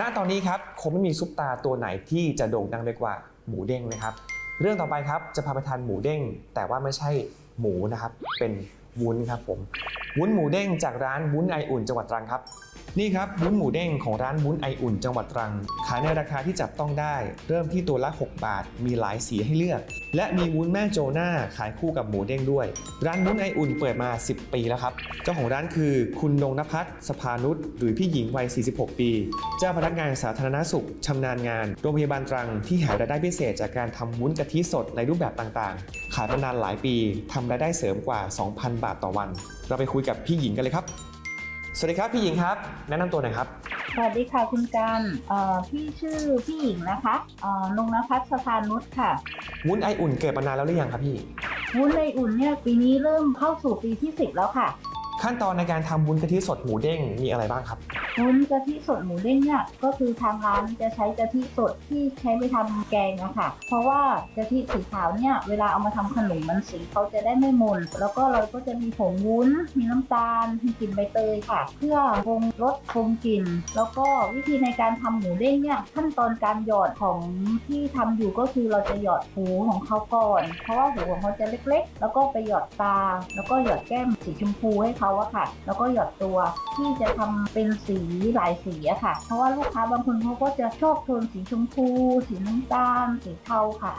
ณตอนนี้ครับคงไม่มีซุปตาตัวไหนที่จะโด่งดังไปกว่าหมูเด้งนะครับ เรื่องต่อไปครับจะพาไปทานหมูเด้ง แต่ว่าไม่ใช่หมูนะครับ เป็น วุ้นครับผมวุ้นหมูเด้งจากร้านวุ้นไออุ่นจังหวัดตรังครับ นี่ครับวุ้นหมูเด้งของร้านวุ้นไออุ่นจังหวัดตรัง ขายในราคาที่จับต้องได้ เริ่มที่ตัวละ 6 บาท มีหลายสีให้เลือก และมีวุ้นแม่โจนาขายคู่กับหมูเด้งด้วย ร้านวุ้นไออุ่นเปิดมา 10 ปีแล้วครับ เจ้าของร้านคือคุณนงนภัสสภานุชหรือพี่หญิงวัย 46 ปี เจ้าพนักงานสาธารณสุขชำนาญงานโรงพยาบาลตรังที่หารายได้พิเศษจากการทำวุ้นกะทิสดในรูปแบบต่างๆ ขายมานานหลายปีทำรายได้เสริมกว่า 2,000 บาทต่อวัน เราไปคุยกับพี่หญิงกันเลยครับ สวัสดีครับพี่หญิงครับ แนะนำตัวหน่อยครับ สวัสดีค่ะคุณกันเอ่อพี่ชื่อพี่หญิงนะคะเอ่อนงนภัสสภานุชค่ะ วุ้นไออุ่นเกิดมานานแล้วหรือยังครับพี่ วุ้นในอุ่นเนี่ยปีนี้เริ่มเข้าสู่ปีที่ 10 แล้วค่ะ ขั้นตอนในการทำวุ้นกะทิสดหมูเด้งมีอะไรบ้างครับ วุ้นกะทิสดหมูเด้งเนี่ยก็คือทางร้านจะใช้กะทิสดที่ใช้ไปทำแกงอะค่ะ เพราะว่ากะทิสีขาวเนี่ยเวลาเอามาทำขนมมันสีเขาจะได้ไม่มนแล้วก็เราก็จะมีผงวุ้น มีน้ำตาล มีกลิ่นใบเตยค่ะ เพื่อคงรสคงกลิ่น แล้วก็วิธีในการทำหมูเด้งเนี่ยขั้นตอนการหยอดของที่ทำอยู่ก็คือเราจะหยอดหูของเขาก่อน เพราะว่าหูของเขาจะเล็กๆ แล้วก็ไปหยอดตา แล้วก็หยอดแก้มสีชมพูให้เขาอะค่ะ แล้วก็หยอดตัวที่จะทำเป็นสีหลายสีอะค่ะ เพราะว่าลูกค้าบางคนเขาก็จะชอบโทนสีชมพู สีน้ำตาล สีเทาค่ะ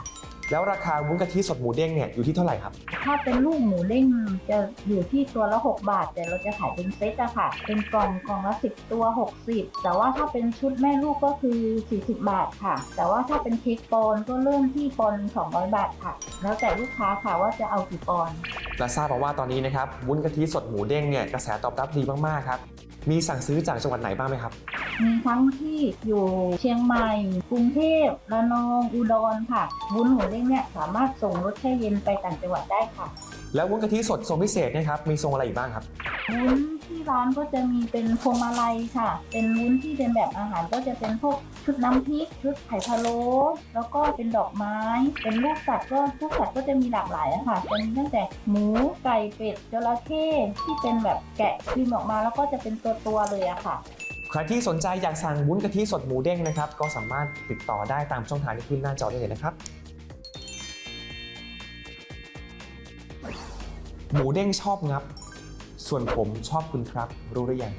แล้วราคาวุ้นกะทิสดหมูเด้งเนี่ยอยู่ที่เท่าไหร่ครับ ถ้าเป็นลูกหมูเด้งจะอยู่ที่ตัวละ 6 บาท แต่เราจะขายเป็นเซตอะค่ะ เป็นกล่องกล่องละ 10 ตัว 60 แต่ว่าถ้าเป็นชุดแม่ลูกก็คือ 40 บาทค่ะ แต่ว่าถ้าเป็นเค้กปอนด์ก็เริ่มที่ปอนด์200 บาทค่ะ แล้วแต่ลูกค้าค่ะว่าจะเอากี่ปอนด์และทราบมาว่าตอนนี้นะครับวุ้นกะทิสดหมูเด้งเนี่ยกระแสตอบรับดีมากๆครับ มีสั่งซื้อจากจังหวัดไหนบ้างไหมครับ มีทั้งที่อยู่เชียงใหม่ กรุงเทพระนอง อุดรค่ะ วุ้นหมูเด้งเนี่ยสามารถส่งรถแช่เย็นไปต่างจังหวัดได้ค่ะ แล้ววุ้นกะทิสดทรงพิเศษเนะครับ มีทรงอะไรอีกบ้างครับ วุ้นที่ร้านก็จะมีเป็นพวงมาลัยค่ะ เป็นวุ้นที่เป็นแบบอาหารก็จะเป็นพวกชุดน้ำพริกชุดไข่พะโล้แล้วก็เป็นดอกไม้ เป็นลูกสัตว์ก็ลูกสัตว์ก็จะมีหลากหลายอะค่ะจะมีตั้งแต่หมูไก่เป็ดจระเข้ที่เป็นแบบแกะครีมออกมา แล้วก็จะเป็นตัวตัวเลยอะค่ะ ใครที่สนใจอยากสั่งวุ้นกะทิสดหมูเด้งนะครับ ก็สามารถติดต่อได้ตามช่องทางที่ขึ้นหน้าจอได้เลยนะครับ หมูเด้งชอบงับ ส่วนผมชอบคุณครับ รู้หรือยัง